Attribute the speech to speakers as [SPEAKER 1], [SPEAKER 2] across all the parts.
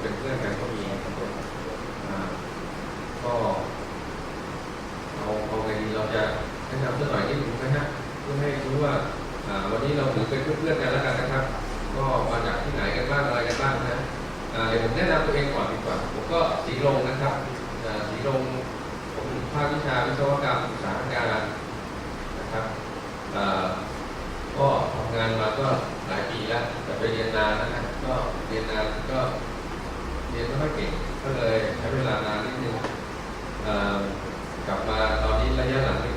[SPEAKER 1] เป็นเพื่อนกันก็มีครับอ่าก็เอาเอาไงดีเราจะแนะนำสักหน่อยนิดนึงนะฮะเพื่อให้รู้ว่าอ่าวันนี้เราถือเป็นเพื่อนๆกันแล้วกันนะครับ ก็มาจากที่ไหนกันบ้างอะไรกันบ้างนะอ่าเดี๋ยวผมแนะนำตัวเองก่อนดีกว่า ผมก็สีลงนะครับอ่าสีลงผมภาควิชาวิศวกรรมสาหการนะครับอ่าก็ทำงานมาก็หลายปีแล้วแต่ไปเรียนนานนะครับก็เรียนนานก็ เรียนไม่ค่อยเก่งก็เลยใช้เวลานานนิดนึงเอ่อกลับมาตอนนี้ระยะหลังนี่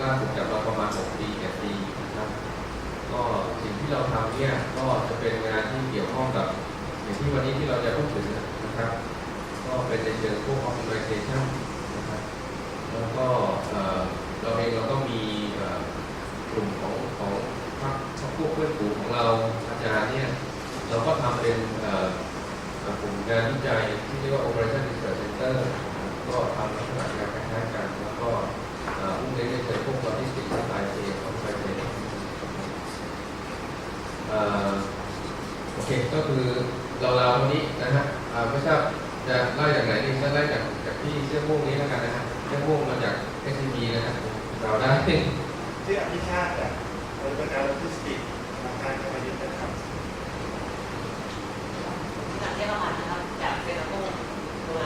[SPEAKER 1] ล่าสุดกลับมาประมาณ6ปี7ปีนะครับ ก็สิ่งที่เราทำเนี่ยก็จะเป็นงานที่เกี่ยวข้องกับอย่างที่วันนี้ที่เราจะพูดถึงนะครับ ก็เป็นในเชิงพวก optimization นะครับแล้วก็เอ่อเราเองเราก็มีเอ่อกลุ่มของของพรรคพรรคพวกเพื่อนฝูงของเราอาจารย์เนี่ยเราก็ทำเป็นเอ่อเอ่อกลุ่มงานวิจัยที่เรียกว่า Operation Research Center นะครับก็ทำลักษณะงานคล้ายๆกัน แล้วก็เอ่อมุ่งเน้นในเชิงพวก logistics supply chain optimization เอ่อ โอเคก็คือเราเราวันนี้นะฮะอ่าไม่ทราบจะไล่จากไหนดีจะไล่จากจากที่เสื้อม่วงนี้แล้วกันนะฮะเสื้อม่วงมาจาก s อ b นะฮะเราได้
[SPEAKER 2] ชื่ออภิชาติจากบริษัทโลจิสติกส์ธนาคารกำมะหยี่นะครับ
[SPEAKER 3] จากที่เราอ่านนะครับจากเซราโก้ตัว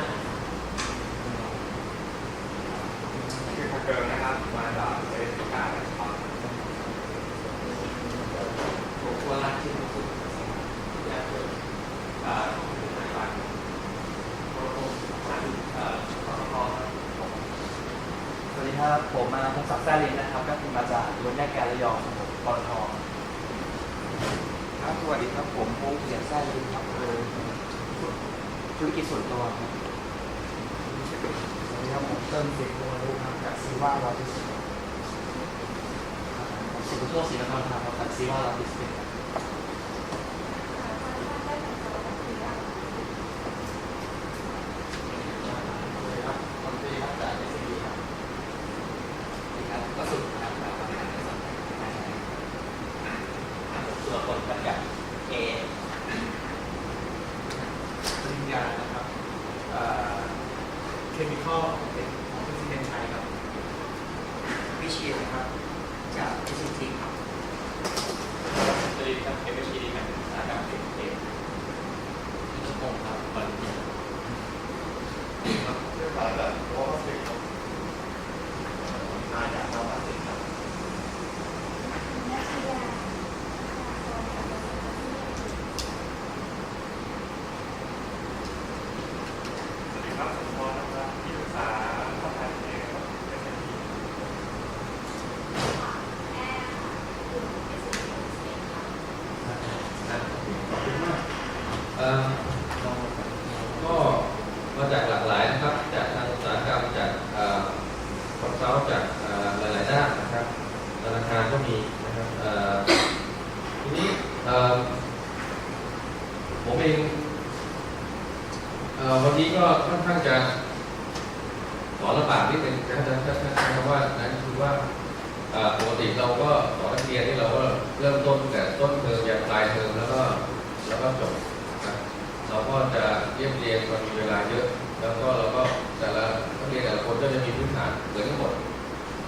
[SPEAKER 2] คือพักเกิร์นะครับมาจากเอเมริกานะครับ
[SPEAKER 3] ตัวรักที่สุดอยากเกิด
[SPEAKER 2] อ่าเป็นทางการโปรโมชั่นเอ่อปตทครับผม
[SPEAKER 4] สวัสดีครับ ผมมาพงศักดิ์แซ่ลินนะครับ ก็คือมาจากรถแยกแกนระยองครับผมปตท
[SPEAKER 5] ครับสวัสดีครับ ผมพงษ์เขียนแซ่ลินครับคือธุรกิจส่วนตัวครับ
[SPEAKER 4] สวัสดีครับผมเติมเสียงโมลูครับจากซีว่าลอจิสติกส์
[SPEAKER 3] สุขโชคศรีนครครับจากซีว่าเราดิสติก
[SPEAKER 4] สวัสดีครับผมตีครับจากเอสซีครับ
[SPEAKER 3] ครับก็สุดครับส่วนคนก็จากเอ
[SPEAKER 4] ยานะครับเคมีคอลเป็นของพิเศษไทยครับ
[SPEAKER 5] วิเชียรนะครับ จาก PCT ครับ
[SPEAKER 3] สวัสดีครับเอเมชีดีครับสาขาเอเออินทพงศ์ครับบริษัท
[SPEAKER 2] ครับชื่อสายแบบวอลล์สตรีทครับมาจากนอร์ทสตรีทครับ สวัสดีครับผมพอนะครับที่ปรึกษาข้อมูลเองครับเป็นที
[SPEAKER 1] เอ่อก็มาจากหลากหลายนะครับ จากทางอุตสาหกรรมจากคอนซัลท์จากเอ่อหลาย ๆ ด้านนะครับธนาคารก็มีนะครับเอ่อทีนี้เอ่อผมเองเอ่อวันนี้ก็ค่อนข้างจะสอนระบาดนิดนึงนะจะจะจะใช้คำว่านั่นคือว่าเอ่อปกติเราก็สอนนักเรียนที่เราก็เริ่มต้นตั้งแต่ต้นเทอมยันปลายเทอมแล้วก็แล้ว ก็จบนะครับเราก็จะเรียบเรียงมันมีเวลาเยอะ แล้วก็เราก็แต่ละนักเรียนแต่ละคนก็จะมีพื้นฐานเหมือนกันหมด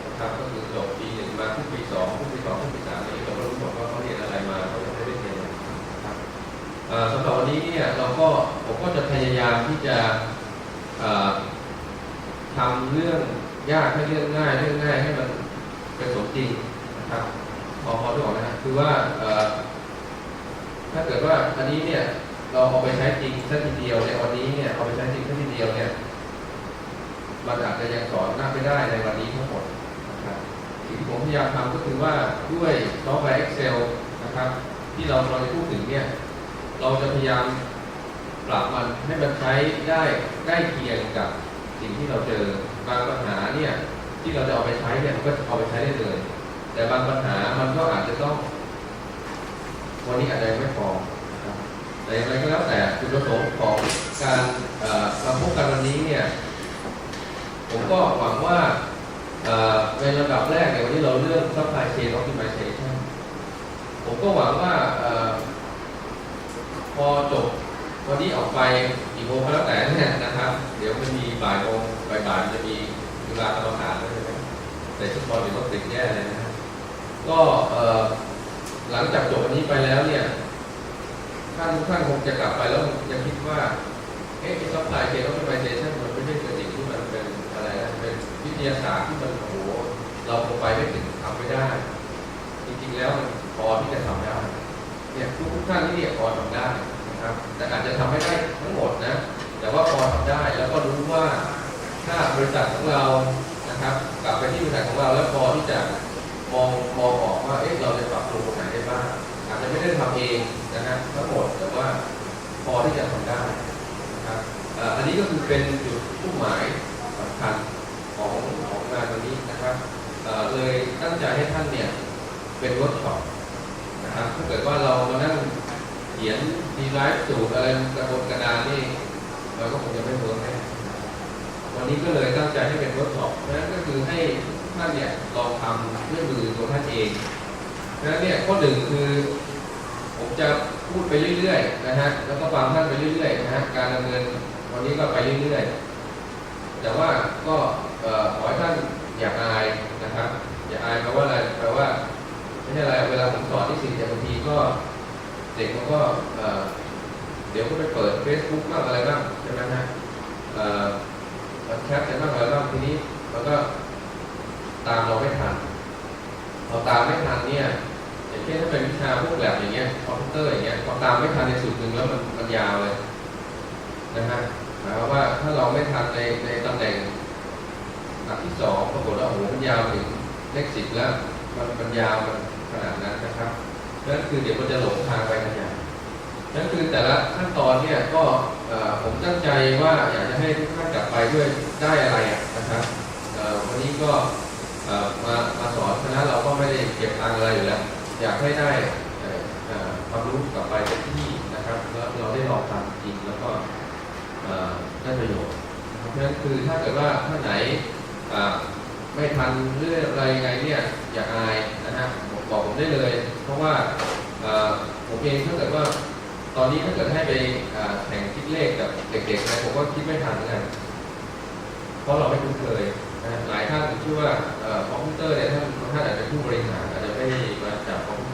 [SPEAKER 1] นะครับก็คือจบปีหนึ่งมาขึ้นปีสองขึ้นปีสองขึ้นปีสามนี้เราก็รู้หมดว่าเขาเรียนอะไรมาเขาจะไม่ได้เรียนอะไรนะครับสำหรับวันนี้เนี่ยเราก็ผมก็จะพยายามที่จะทำเรื่องยากให้เรื่องง่ายเรื่องง่ายให้มันเป็นสมจริงนะครับพอพอที่ออกนะฮะคือว่า ถ้าเกิดว่าอันนี้เนี่ยเราเอาไปใช้จริงแค่ทีเดียวเนี่ยวันนี้เนี่ยเอาไปใช้จริงแค่ทีเดียวเนี่ยมันอาจจะยังสอนน้าไม่ได้ในวันนี้ทั้งหมดนะครับสิ่งที่ผมพยายามทำก็คือว่าด้วยซอฟต์แวร์ Excel นะครับ ที่เราเราจะพูดถึงเนี่ยเราจะพยายามปรับมันให้มันใช้ได้ใกล้เคียงกับสิ่งที่เราเจอบางปัญหาเนี่ยที่เราจะเอาไปใช้เนี่ยมันก็เอาไปใช้ได้เลย แต่บางปัญหามันก็อาจจะต้อง วันนี้อาจจะไม่พอนะครับแต่อย่างไรก็แล้วแต่จุดประสงค์ของการมาพบกันวันนี้เนี่ยผมก็หวังว่าในระดับแรกเนี่ยวันนี้เราเรื่อง supply chain optimization ผมก็หวังว่าพอจบวันนี้ออกไปกี่โมงก็แล้วแต่เนี่ยนะครับ เดี๋ยวมันมีบ่ายโมงบ่ายๆจะมีเวลาทำอาหารแล้วใช่ไหมแต่ชุดบอลเดี๋ยวก็ติดแย่เลยนะก็ หลังจากจบวันนี้ไปแล้วเนี่ยท่านทุกท่านคงจะกลับไปแล้วจะคิดว่าเอ๊ะซัพพลายเชนออ t ติไมเซชันมันไม่ใช่เป็นสิ่งที่มันเป็นอะไรนะเป็นวิทยาศาสตร์ที่มันโอ้โหเราคงไปไม่ถึงทำไม่ได้ จริงๆแล้วมันพอที่จะทำได้เนี่ยทุกทุกท่านที่เนี่ยพอทำได้นะครับ แต่อาจจะทำไม่ได้ทั้งหมดนะ แต่ว่าพอทำได้แล้วก็รู้ว่าถ้าบริษัทของเรานะครับ กลับไปที่บริษัทของเราแล้วพอที่จะมองมองออกว่าเอ๊ะเราจะปรับปรุง ไม่ได้ทำเองนะฮะทั้งหมดแต่ว่าพอที่จะทำได้นะครับอันนี้ก็คือเป็นจุดมุ่งหมายสำคัญของของงานวันนี้นะครับเลยตั้งใจให้ท่านเนี่ยเป็นเวิร์กช็อปนะครับถ้าเกิดว่าเรามานั่งเขียนดีไลฟ์สูตรอะไรกระบวนกระดานนี่เราก็คงจะไม่เวิร์กแน่วันนี้ก็เลยตั้งใจให้เป็นเวิร์กช็อปนั่นก็คือให้ท่านเนี่ยลองทำด้วยมือตัวท่านเองนั้นเนี่ยข้อหนึ่งคือ พูดไปเรื่อยๆนะฮะแล้วก็ฟังท่านไปเรื่อยๆนะฮะการดำเนินวันนี้ก็ไปเรื่อยๆแต่ว่าก็ขอให้ท่านอย่าอายนะครับ อย่าอายแปลว่าอะไรแปลว่าไม่ใช่อะไรเวลาผมสอนที่สิ่งแต่บางทีก็เด็กมันก็เดี๋ยวก็ไปเปิด Facebook บ้างอะไรบ้างใช่ไหมฮะเอ่อแคปกันบ้างอะไรบ้างทีนี้มันก็ตามเราไม่ทันพอตามไม่ทันเนี่ย อย่างเช่นถ้าเป็นวิชาพวกแบบอย่างเงี้ยคอมพิวเตอร์อย่างเงี้ยพอตามไม่ทันในสุดหนึ่งแล้วมันมันยาวเลยนะฮะหมายความว่าถ้าเราไม่ทันในในตำแหน่งหลักที่สองปรากฏว่าโอ้โหมันยาวถึงเลขสิบแล้วมันมันยาวมันขนาดนั้นนะครับนั่นคือเดี๋ยวมันจะหลงทางไปกันใหญ่นั่นคือแต่ละขั้นตอนเนี่ยก็ผมตั้งใจว่าอยากจะให้ทุกท่านกลับไปด้วยได้อะไรนะครับวันนี้ก็มามาสอนคณะเราก็ไม่ได้เก็บตังอะไรอยู่แล้ว อยากให้ได้ความรู้กลับไปที่นะครับ แล้วเราได้ลองทำจริงแล้วก็ได้ประโยชน์เพราะฉะนั้นคือถ้าเกิดว่าท่านไหนไม่ทันเรื่องอะไรไงเนี่ยอย่าอายนะฮะบอกผมได้เลย เพราะว่าผมเองถ้าเกิดว่าตอนนี้ถ้าเกิดให้ไปแข่งคิดเลขกับเด็กๆนะผมก็คิดไม่ทันเหมือนกันเพราะเราไม่คุ้นเคยนะหลายท่านชื่อว่าคอมพิวเตอร์เนี่ยท่านบางท่านอาจจะผู้บริหารอาจจะไม่มา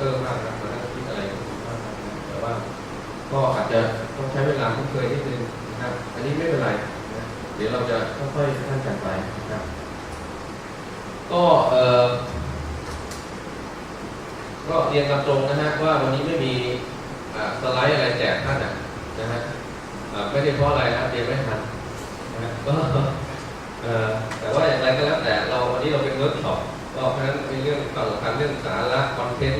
[SPEAKER 1] เตอร์มากนะมานั่งคิดอะไรมากนะแต่ว่า ก็อาจจะต้องใช้เวลาคุ้นเคยนิดนึงนะครับ อันนี้ไม่เป็นไรนะเดี๋ยวเราจะค่อยๆท่านกันไปนะครับ ก็เออก็เรียนตามตรงนะฮะว่าวันนี้ไม่มีสไลด์อะไรแจกท่านนะนะฮะไม่ได้เพราะอะไรนะเรียนไม่ทันนะฮะก็แต่ว่าอย่างไรก็แล้วแต่เราวันนี้เราเป็นเวิร์กช็อปก็เพราะฉะนั้นในเรื่องความสำคัญเรื่องสาระคอนเทนต์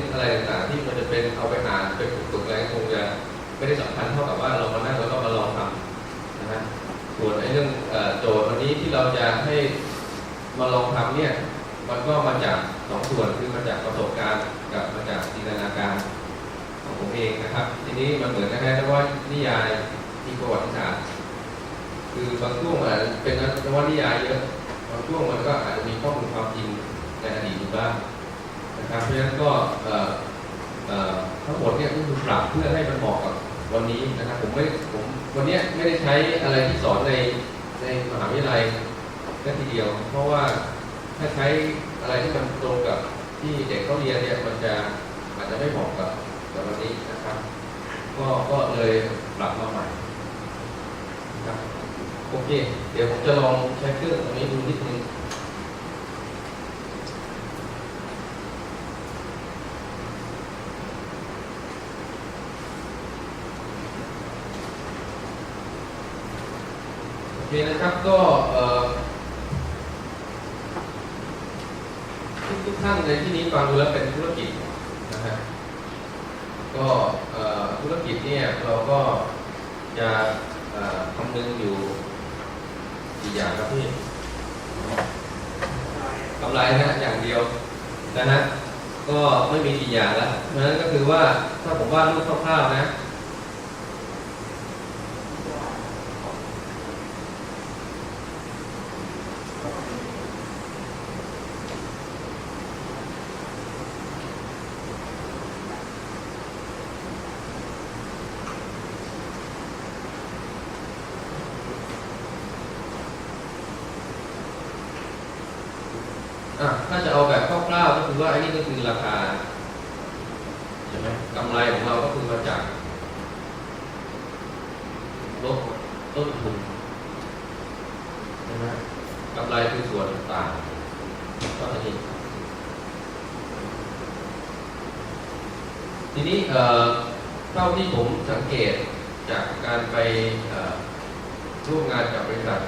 [SPEAKER 1] ไม่ได้สำคัญเท่ากับว่าเรามานั่งแล้วก็มาลองทำนะฮะส่วนในเรื่องโจทย์วันนี้ที่เราจะให้มาลองทำเนี่ยมันก็มาจากสองส่วนคือมาจากประสบการณ์กับมาจากจินตนาการของผมเองนะครับ ทีนี้มันเหมือนนะฮะว่านิยายที่ประวัติศาสตร์คือบางช่วงอาจจะเป็นนวนิยายเยอะบางช่วงมันก็อาจจะมีข้อมูลความจริงในอดีตอยู่บ้างนะครับเพราะฉะนั้นก็ทั้งหมดเนี่ยก็คือปรับเพื่อให้มันเหมาะกับ วันนี้นะครับผมไม่ผมวันเนี้ยไม่ได้ใช้อะไรที่สอนในในมหาวิทยาลัยแค่ทีเดียว เพราะว่าถ้าใช้อะไรที่มันตรงกับที่เด็กเขาเรียนเนี่ยมันจะอาจจะไม่เหมาะกับกับวันนี้นะครับ ก็ก็เลยปรับมาใหม่ครับโอเค เดี๋ยวผมจะลองใช้เครื่องตรงนี้ดูนิดนึง เคนะครับก็ทุกทุกท่านในที่นี้ฟังดูแล้วเป็นธุรกิจนะฮะก็ธุรกิจเนี่ยเราก็จะคำนึงอยู่กี่อย่างครับพี่กำไรนะอย่างเดียวนะฮะก็ไม่มีกี่อย่างแล้วเพราะฉะนั้นก็คือว่าถ้าผมว่ารูปคร่าวๆนะ ถ้าจะเอาแบบคร่าวๆก็คือว่าไอ้นี่ก็คือราคาใช่ไหมกำไรของเราก็คือมาจากลดต้นทุนใช่ไหมกำไรคือส่วนต่างก็อันนี้ทีนี้เอ่อเท่าที่ผมสังเกตจากการไปร่วมงานกับบริษัท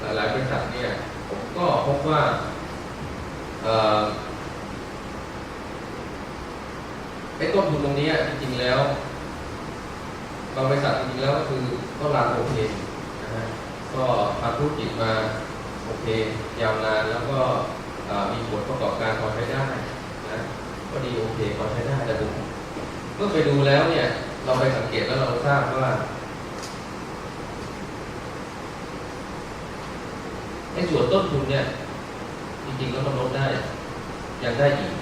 [SPEAKER 1] หลายๆบริษัทเนี่ย ก็พบว่าเออไอ้ต้นทุนตรงนี้จริงๆแล้วบางบริษัทจริงๆแล้วก็คือก็รันโอเคนะฮะก็ทำธุรกิจมาโอเค ยาวนานแล้วก็มีผลประกอบการพอใช้ได้นะก็ดีโอเคพอใช้ได้แต่ผมเมื่อไปดูแล้วเนี่ย เราไปสังเกตแล้วเราทราบว่า ในส่วน ต้นทุนเนี่ย จริงๆแล้วมันลดได้ยังได้อีก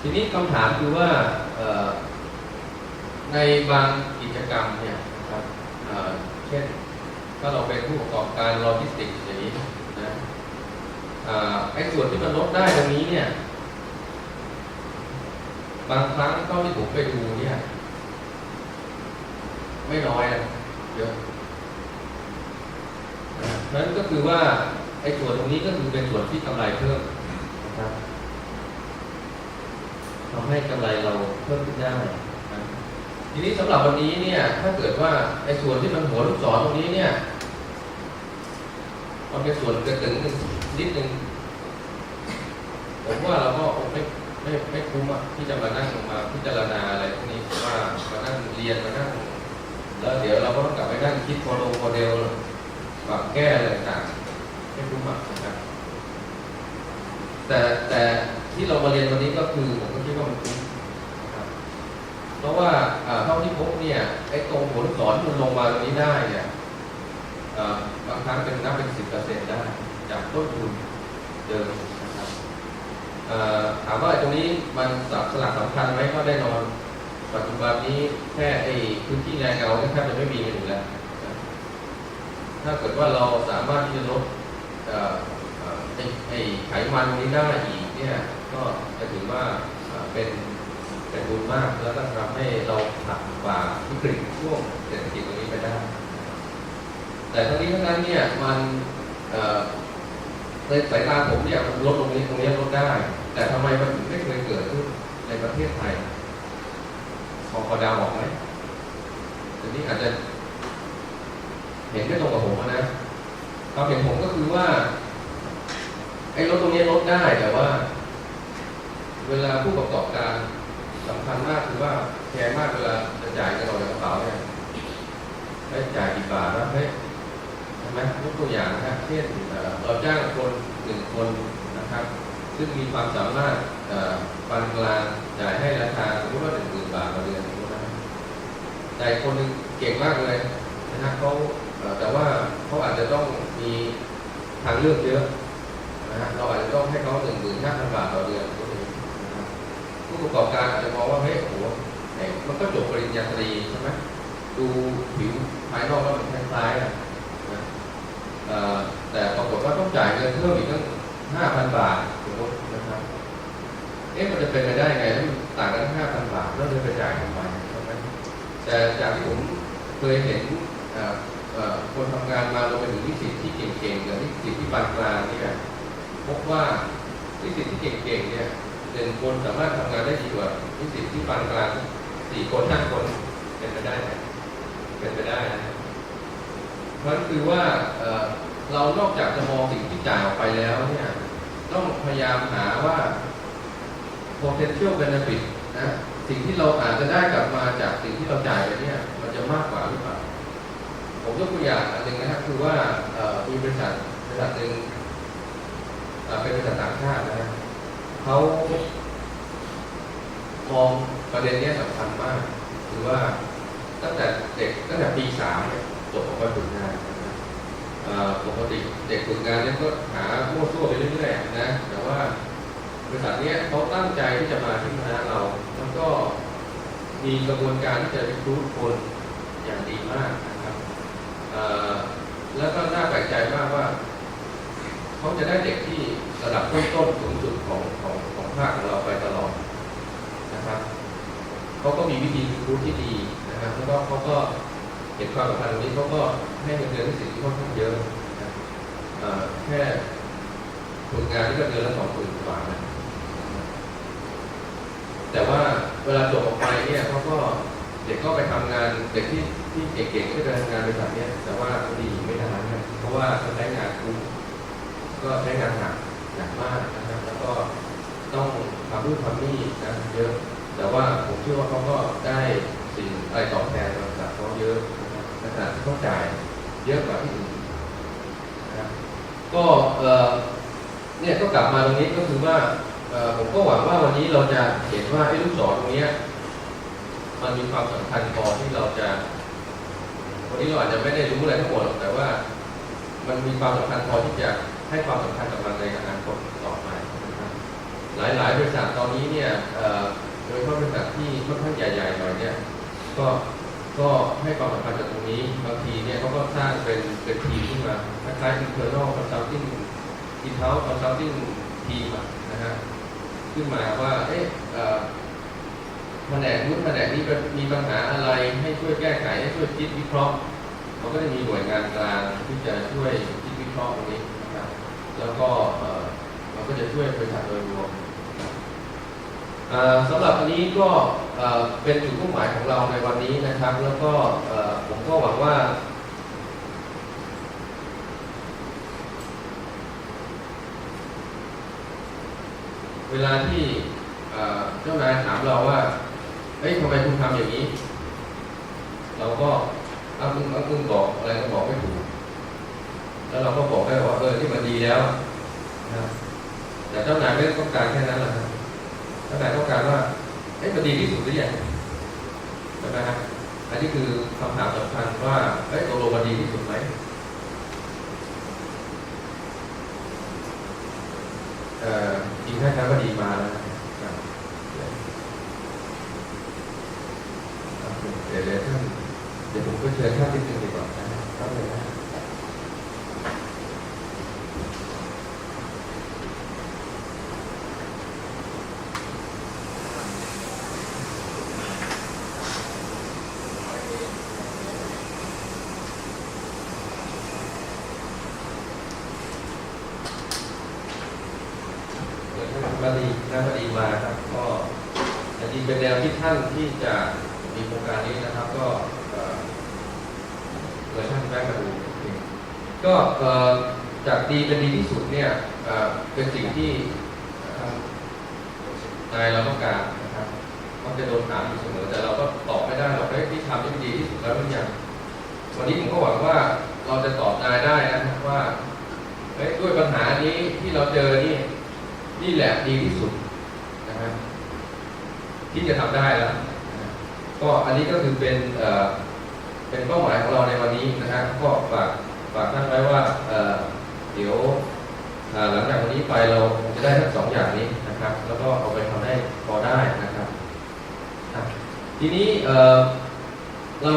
[SPEAKER 1] ทีนี้คำถามคือว่าในบางกิจกรรมเนี่ยครับเเช่น ถ้าเราเป็นผู้ประกอบการโลจิสติกส์อย่างนี้นะไอ้ส่วนที่มันลดได้ตรงนี้เนี่ย บางครั้งเท่าที่ผมไปดูเนี่ย ไม่น้อยนะเยอะ นั้นก็คือว่าไอ้ส่วนตรงนี้ก็คือเป็นส่วนที่กำไรเพิ่มนะครับทำให้กำไรเราเพิ่มขึ้นได้ทีนี้สำหรับวันนี้เนี่ย ถ้าเกิดว่าไอ้ส่วนที่มันหัวลูกศรตรงนี้เนี่ยมันเป็นส่วนกระตึงนิดนึงผมว่าเราก็ไม่ไม่ไม่คุ้มอะที่จะมานั่งมาพิจารณาอะไรพวกนี้ว่ามานั่งเรียนมานั่งแล้วเดี๋ยวเราก็ต้องกลับไปนั่งคิดโมเดลโมเดล ปรับแก้อะไรต่างๆไม่รู้หมักนะครับ แต่แต่ที่เรามาเรียนวันนี้ก็คือผมก็คิดว่ามันคุ้มนะครับเพราะว่าเท่าที่พบเนี่ยไอ้ตรงหลูกศรที่มันลงมาตรงนี้ได้เนี่ยบางครั้งเป็นนับเป็นสิบเปอร์เซ็นต์ได้จากต้นทุนเดิมนะครับถามว่าไอ้ตรงนี้มันสับสลักสำคัญไหมก็แน่นอน ปัจจุบันนี้แค่ไอ้พื้นที่แรงเงาเนี่ยแทบจะไม่มีกันอยู่แล้วนะ ถ้าเกิดว่าเราสามารถที่จะลดไอไขมันตรงนี้ได้อีกเนี่ยก็จะถือว่าเป็นเป็นบุญมากแล้วก็ทำให้เราผ่านฝ่าวิกฤตช่วงเศรษฐกิจตรงนี้ไปได้ แต่ทั้งนี้ทั้งนั้นเนี่ยมันในสายตาผมเนี่ยมันลดตรงนี้ตรงนี้ลดได้ แต่ทำไมมันถึงไม่เคยเกิดขึ้นในประเทศไทยพอพอดาวออกไหมทีนี้อาจจะ เห็นไม่ตรงกับผมอะนะความเห็นผมก็คือว่า ไอ้รถตรงนี้ลดได้แต่ว่า เวลาผู้ประกอบการสำคัญมากคือว่าแคร์มากเวลาจะจ่ายเงินออกจากกระเป๋าเนี่ยให้จ่ายกี่บาทนะเฮ้ยใช่ไหมยกตัวอย่างนะครับเช่นเราจ้างคนหนึ่งคนนะครับ ซึ่งมีความสามารถปานกลางจ่ายให้ราคาสมมติว่าหนึ่งหมื่นบาทต่อเดือนนะแต่คนหนึงเก่งมากเลยนะฮะเขา แต่ว่าเขาอาจจะต้องมีทางเลือกเยอะนะฮะเราอาจจะต้องให้เขาหนึ่งหมื่นห้าพันบาทต่อเดือนผู้ประกอบการอาจจะมองว่าเฮ้ยโอ้โหเฮ้ยมันก็จบปริญญาตรีใช่ไหมดูผิวภายนอกแล้วมันคล้ายๆนะแต่ปรากฏว่าต้องจ่ายเงินเพิ่มอีกตั้งห้าพันบาทสมมตินะครับเอ๊ะมันจะเป็นไปได้ไงมันต่างกันห้าพันบาทแล้วจะไปจ่ายทำไมใช่ไหมแต่จากที่ผมเคยเห็นอ่อเอ่อ คนทำงานมารวมไปถึงนิสิตที่เก่งๆกับนิสิตที่ปานกลางเนี่ยพบว่านิสิตที่เก่งๆเนี่ยหนึ่งคนสามารถทำงานได้ดีกว่านิสิตที่ปานกลางสี่คนห้าคนเป็นไปได้ไหมเป็นไปได้นะเพราะนั่นคือว่าเรานอกจากจะมองสิ่งที่จ่ายออกไปแล้วเนี่ยต้องพยายามหาว่า potential benefit นะสิ่งที่เราอาจจะได้กลับมาจากสิ่งที่เราจ่ายไปเนี่ย มันจะมากกว่าหรือเป ยกตัวอย่างอันหนึ่งนะครับคือว่ามีบริษัทบริษัทหนึ่งเป็นบริษัทต่างชาตินะเขามองประเด็นเนี้ยสำคัญมาก คือว่าตั้งแต่เด็กตั้งแต่ปีสามจบออกไปฝึกงานปกติเด็กฝึกงานเนี่ยก็หามั่วซั่วไปเรื่อยๆนะแต่ว่าบริษัทเนี้ยเขาตั้งใจที่จะมาที่คณะเรา แล้วก็มีกระบวนการที่จะรีคูดคนอย่างดีมากนะ แล้วก็น่าแปลกใจมากว่าเขาจะได้เด็กที่ระดับต้นๆสูงสุดของของของภาคของเราไปตลอดนะครับเขาก็มีวิธีคิดที่ดีนะครับแล้วก็เขาก็เห็นความสำคัญตรงนี้เขาก็ให้เงินเดือนที่สิ่งที่ค่อนข้างเยอะนะแค่ฝึกงานที่ก็เดือนละสองหมื่นกว่านะแต่ว่าเวลาจบออกไปเนี่ยเขาก็เด็กก็ไปทำงานเด็กที่ ที่เก่งๆก็จะทำงานบริษัทเนี้ยแต่ว่าพอดีไม่นานนะเพราะว่าเขาใช้งานคุ้มก็ใช้งานหนักหนักมากนะครับ แล้วก็ต้องทำรุ่นทำนี่นะเยอะ แต่ว่าผมเชื่อว่าเขาก็ได้สิ่งอะไรตอบแทนจากเขาเยอะนะครับในขณะที่เขาจ่ายเยอะกว่าที่อื่นนะครับก็เออเนี่ยก็กลับมาตรงนี้ก็คือว่าผมก็หวังว่าวันนี้เราจะเห็นว่าไอ้ลูกศรตรงเนี้ยมันมีความสำคัญพอที่เราจะ วันนี้เราอาจจะไม่ได้รู้อะไรทั้งหมดหรอกแต่ว่า มันมีความสำคัญพอที่จะให้ความสำคัญกับมันในอนาคตต่อไปนะครับหลายบริษัทตอนนี้เนี่ยโดยเฉพาะบริษัทที่ค่อนข้างใหญ่ๆหน่อยเนี่ยก็ก็ให้ความสำคัญกับตรงนี้บางทีเนี่ยเขาก็สร้างเป็นเป็นทีมขึ้นมาคล้ายๆ internal consulting in-house consulting team นะฮะขึ้นมาว่าเอ๊ะ แผนกนู้นแผนกนี้มีปัญหาอะไรให้ช่วยแก้ไขให้ช่วยคิดวิเคราะห์เขาก็จะมีหน่วยงานกลางที่จะช่วยคิดวิเคราะห์ตรงนี้นะครับแล้วก็เอ่อมันก็จะช่วยบริษัทโดยรวมสำหรับอันนี้ก็เป็นจุดมุ่งหมายของเราในวันนี้นะครับ แล้วก็ผมก็หวังว่าเวลาที่เอ่อเจ้านายถามเราว่า เฮ้ยทำไมคุณทำอย่างนี้ เราก็อ้ามึงอ้ามึงบอกอะไรก็บอกไม่ถูก แล้วเราก็บอกได้ว่าเออที่มันดีแล้วนะแต่เจ้านายไม่ต้องการแค่นั้นแหละครับเจ้านายต้องการว่าเอ้ยมันดีที่สุดหรือยังใช่ไหมครับอันนี้คือคำถามสำคัญว่าเอ้ยตกลงมันดีที่สุดไหมเอ่อจริงแค่ช้าก็ดีมาแล้วนะครับครับเดี๋ยวเดี๋ยวท่านเดี๋ยวผมก็เชิญท่านนิดนึงดีกว่านะครับครับเลยนะเชิญท่านบดีท่านบดีมาครับก็จริงเป็นแนวที่ท่านที่จะมีโครงการนี้นะครับ ก็เอ่อเปิดท่านแวะมาดูเอง ก็จากดีเป็นดีที่สุดเนี่ยเป็นสิ่งที่นายเราต้องการนะครับมักจะโดนถามอยู่เสมอแต่เราก็ตอบไม่ได้หรอกเฮ้ที่ทำนี่ดีที่สุดแล้วหรือยังวันนี้ผมก็หวังว่าเราจะตอบนายได้นะว่าด้วยปัญหานี้ที่เราเจอนี่นี่แหละดีที่สุดนะครับที่จะทำได้แล้วก็อันนี้ก็คือเป็นเอ่อเป็นเป้าหมายของเราในวันนี้นะฮะก็ฝาก ฝากท่านไว้ว่าเดี๋ยวหลังจากวันนี้ไปเราจะได้ทั้งสองอย่างนี้นะครับ แล้วก็เอาไปทำให้พอได้นะครับทีนี้เรา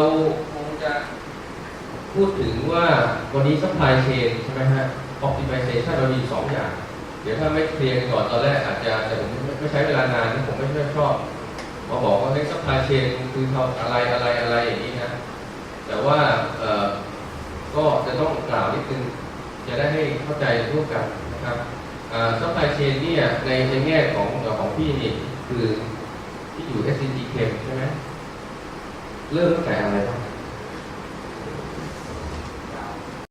[SPEAKER 1] คงจะพูดถึงว่าวันนี้ supply chain ใช่ไหมฮะ optimization เรามีสองอย่าง เดี๋ยวถ้าไม่เคลียร์ก่อนตอนแรกอาจจะแต่ผมไม่ใช้เวลานานนะผมไม่ค่อยชอบมาบอกว่าเฮ้ยซัพพลายเชนคือทำอะไรอะไรอะไรอย่างนี้นะแต่ว่า ก็จะต้องกล่าวนิดนึงจะได้ให้เข้าใจร่วมกันนะครับซัพพลายเชนเนี่ยในในแง่ของของพี่นี่คือที่อยู่ SCT เใช่ไหมเริ่มตั้งแต่อะไรบ้าง